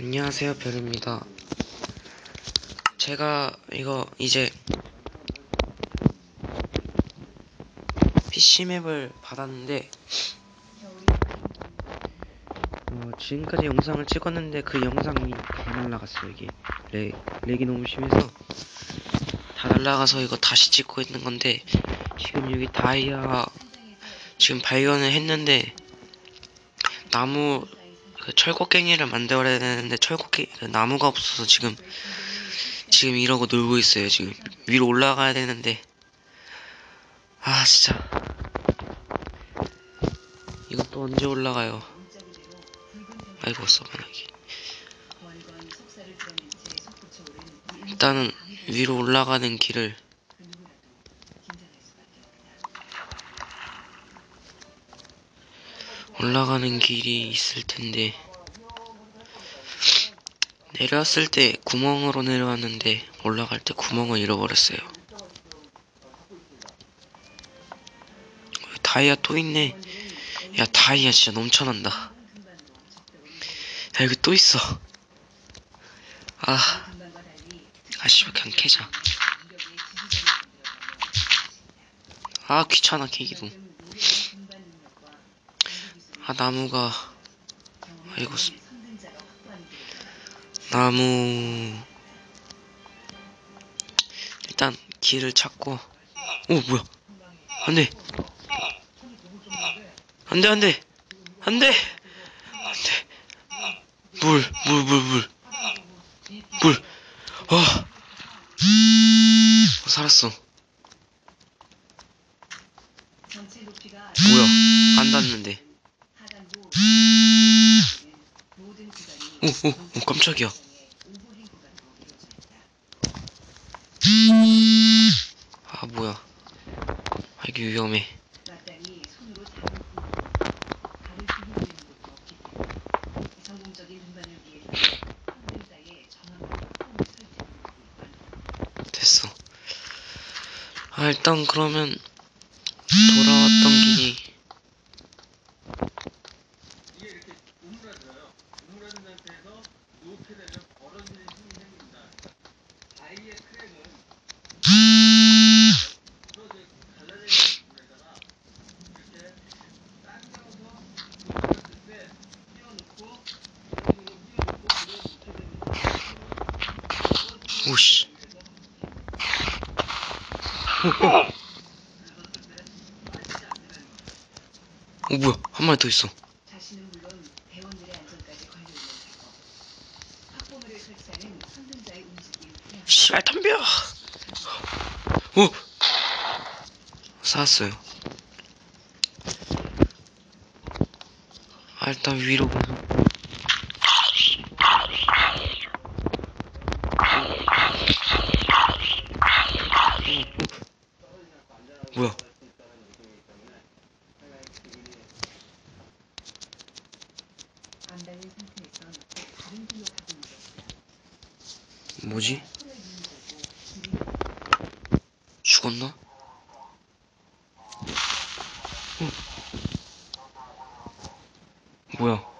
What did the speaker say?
안녕하세요 별입니다. 제가 이거 이제 PC맵을 받았는데 어, 지금까지 영상을 찍었는데 그 영상이 다 날라갔어요 이게. 렉, 렉이 너무 심해서 다 날라가서 이거 다시 찍고 있는 건데 지금 여기 다이아 지금 발견을 했는데 나무 그 철곡갱이를 만들어야 되는데 철곡갱이 그 나무가 없어서 지금 지금 이러고 놀고 있어요 지금. 위로 올라가야 되는데. 아 진짜. 이것도 언제 올라가요? 아이고 써봐나기. 일단은 위로 올라가는 길을 올라가는 길이 있을 텐데 내려왔을 때 구멍으로 내려왔는데 올라갈 때 구멍을 잃어버렸어요. 다이아 또 있네. 야 다이아 진짜 넘쳐난다. 야 여기 또 있어. 아, 아 씨발 그냥 캐자. 아 귀찮아 캐기도. 아 나무가 아이고 스- 나무. 일단 길을 찾고. 오 뭐야? 안돼. 안돼 안돼. 안돼. 안돼 물 물 물물물 와 어, 살았어. 뭐야? 안 닿는데 오, 오, 오, 깜짝이야. 아, 뭐야. 아, 이게 위험해. 됐어. 아, 일단 그러면 돌아왔던 길이 오씨. 어 뭐야 한 마리 더 있어. 씨발 덤벼. 오. 살았어요. 아 일단 위로 가서. 뭐지? 죽었나? 어. 뭐야?